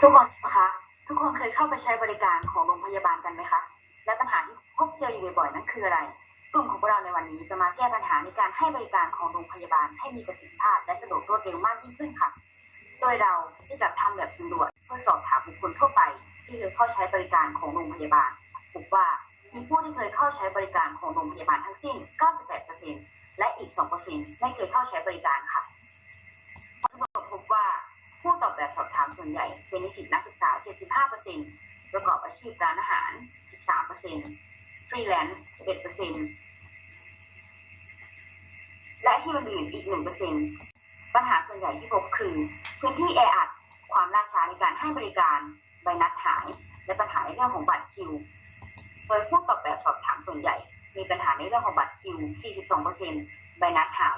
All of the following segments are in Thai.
ทุกคนคะทุกคนเคยเข้าไปใช้บริการของโรงพยาบาลกันไหมคะ และปัญหาที่พบเจออยู่บ่อยๆนั้นคืออะไร กลุ่มของพวกเราในวันนี้จะมาแก้ปัญหาในการให้บริการของโรงพยาบาลให้มีประสิทธิภาพและสะดวกรวดเร็วมากยิ่งขึ้นค่ะ โดยเราที่จะทำแบบสำรวจเพื่อสอบถามบุคคลทั่วไป ที่เคยเข้าใช้บริการของโรงพยาบาลพบว่ามีผู้ที่เคยเข้าใช้บริการของโรงพยาบาลทั้งสิ้น 98%และอีก 2%ไม่เคยเข้าใช้บริการค่ะผลสำรวจพบว่า ผู้ตอบแบบสอบถามส่วนใหญ่เป็นนิสิตนักศึกษา 75%ประกอบอาชีพร้านอาหาร 13%ฟรีแลนซ์ 11%และอาชีพอื่นอีก 1%ปัญหาส่วนใหญ่ที่พบคือ พื้นที่แออัด ความล่าช้าในการให้บริการ ใบนัดหาย และปัญหาในเรื่องของบัตรคิว โดยผู้ตอบแบบสอบถามส่วนใหญ่ มีปัญหาในเรื่องของบัตรคิว 42%ใบนัดหาย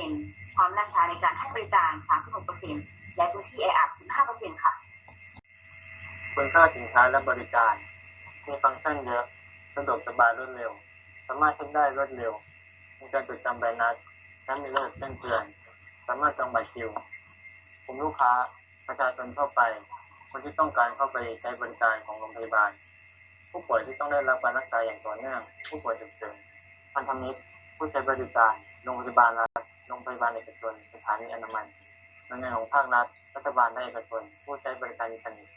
5%ความล่าช้าในการให้บริการ 36% และพื้นที่แออัด 15%ค่ะคุณค่าสินค้าและบริการ มีฟังก์ชันเยอะ สะดวกสบายรวดเร็ว สามารถเช็คได้รวดเร็ว มีการจดจำใบนัดและมีระบบแจ้งเตือน สามารถจองบัตรคิวกลุ่มลูกค้า ประชาชนทั่วไป คนที่ต้องการเข้าไปใช้บริการของโรงพยาบาล ผู้ป่วยที่ต้องได้รับการรักษาอย่างต่อเนื่อง ผู้ป่วยฉุกเฉินพันธมิตรผู้ใช้บริการ โรงพยาบาลรัฐ โรงพยาบาลเอกชน สถานีอนามัย หน่วยงานของภาครัฐ รัฐบาลและเอกชน ผู้ใช้บริการอินเทอร์เน็ต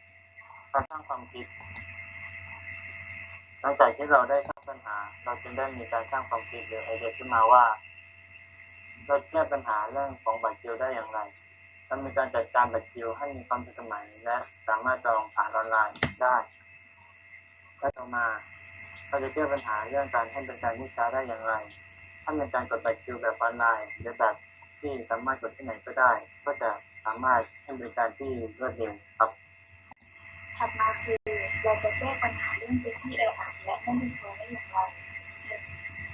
การสร้างความคิด หลังจากที่เราได้สร้างปัญหา เราจึงได้มีการสร้างความคิดหรือไอเดียขึ้นมาว่าเราแก้ปัญหาเรื่องของบัตรคิวได้อย่างไรเรามีการจัดการบัตรคิวให้มีความทันสมัย และสามารถจองผ่านออนไลน์ได้และต่อมาเราจะแก้ปัญหาเรื่องการให้บริการที่ช้าได้อย่างไร ถ้าเป็นการกดบัตรคิวแบบออนไลน์หรือแบบ ที่สามารถกดที่ไหนก็ได้ ก็จะสามารถให้บริการที่รวดเร็วครับ ถัดมาคือเราจะแก้ปัญหาเรื่องพื้นที่แออัดและไม่มีตัวได้อย่างไร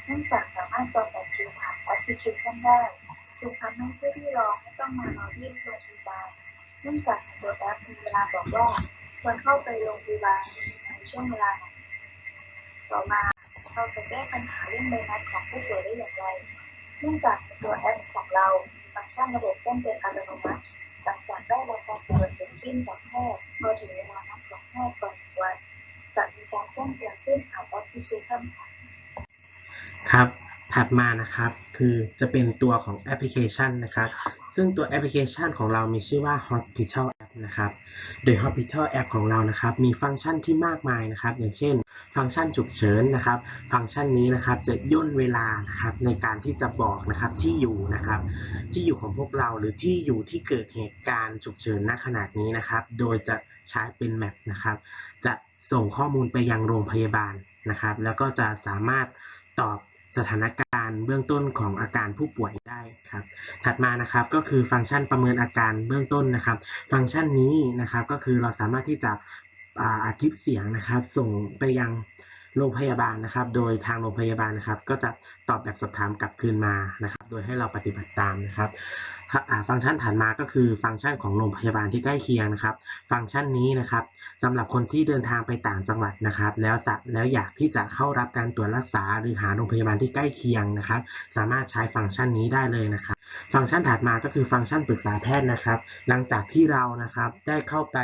เนื่องจากสามารถจองบัตรคิวผ่านแอปพลิเคชันได้จึงทำให้ผู้ที่รอไม่ต้องมารอที่โรงพยาบาลเนื่องจากตัวแอปมีเวลาบอกว่าควรเข้าไปโรงพยาบาลในช่วงเวลาไหนต่อมาเราจะแก้ปัญหาเรื่องใบนัดของผู้ป่วยได้อย่างไร เนื่องจากตัวแอปของเราฟังก์ชันระบบแจ้งเตือนอัตโนมัติหลังจากได้รับการตรวจเสร็จสิ้นจากแพทย์พอถึงเวลานัดของแพทย์ก่อนหนึ่งวันจะมีการแจ้งเตือนขึ้นผ่านแอปพลิเคชันค่ะครับถัดมานะครับคือจะเป็นตัวของแอปพลิเคชันนะครับซึ่งตัวแอปพลิเคชันของเรามีชื่อว่า Hospital App นะครับโดย Hospital App ของเรานะครับมีฟังก์ชันที่มากมายนะครับ อย่างเช่น ฟังก์ชันฉุกเฉินนะครับ ฟังก์ชันนี้นะครับจะย่นเวลานะครับในการที่จะบอกนะครับที่อยู่นะครับ ที่อยู่ของพวกเราหรือที่อยู่ที่เกิดเหตุการณ์ฉุกเฉินณขนาดนี้นะครับ โดยจะใช้เป็นแมปนะครับ จะส่งข้อมูลไปยังโรงพยาบาลนะครับ แล้วก็จะสามารถตอบสถานการณ์เบื้องต้นของอาการผู้ป่วยได้ครับ ถัดมานะครับก็คือฟังก์ชันประเมินอาการเบื้องต้นนะครับ ฟังก์ชันนี้นะครับก็คือเราสามารถที่จะ อ่าอัดคลิปเสียงนะครับ ส่งไปยังโรงพยาบาลนะครับ โดยทางโรงพยาบาลนะครับ ก็จะตอบแบบสอบถามกลับคืนมานะครับ โดยให้เราปฏิบัติตามนะครับฟังก์ชันถัดมาก็คือฟังก์ชันของโรงพยาบาลที่ใกล้เคียงนะครับ ฟังก์ชันนี้นะครับสำหรับคนที่เดินทางไปต่างจังหวัดนะครับ แล้วสะแล้วอยากที่จะเข้ารับการตรวจรักษา หรือหาโรงพยาบาลที่ใกล้เคียงนะครับ สามารถใช้ฟังก์ชันนี้ได้เลยนะครับ ฟังก์ชันถัดมาก็คือฟังก์ชันปรึกษาแพทย์นะครับ หลังจากที่เรานะครับได้เข้าไป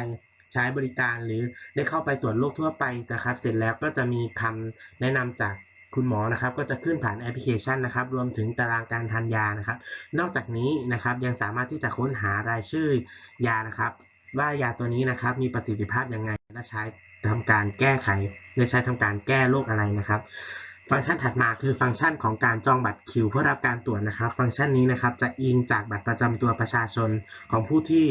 ใช้บริการหรือได้เข้าไปตรวจโรคทั่วไปนะครับ เสร็จแล้วก็จะมีคำแนะนำจากคุณหมอนะครับก็จะขึ้นผ่านแอปพลิเคชันนะครับ รวมถึงตารางการทานยานะครับ นอกจากนี้นะครับยังสามารถที่จะค้นหารายชื่อยานะครับ ว่ายาตัวนี้นะครับมีประสิทธิภาพยังไงและใช้ทำการแก้ไขและใช้ทำการแก้โรคอะไรนะครับ ฟังก์ชันถัดมาคือฟังก์ชันของการจองบัตรคิว เพื่อรับการตรวจนะครับ ฟังก์ชันนี้นะครับจะอิงจากบัตรประจำตัวประชาชนของผู้ที่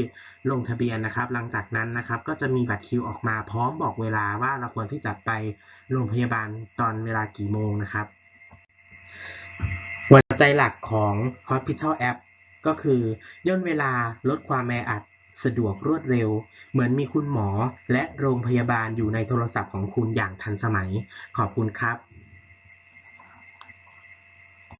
ลงทะเบียนนะครับ หลังจากนั้นนะครับก็จะมีบัตรคิวออกมาพร้อมบอกเวลาว่าเราควรที่จะไปโรงพยาบาลตอนเวลากี่โมงนะครับหัวใจหลักของ Hospital App ก็คือย่นเวลาลดความแออัดสะดวกรวดเร็ว เหมือนมีคุณหมอและโรงพยาบาลอยู่ในโทรศัพท์ของคุณอย่างทันสมัย ขอบคุณครับ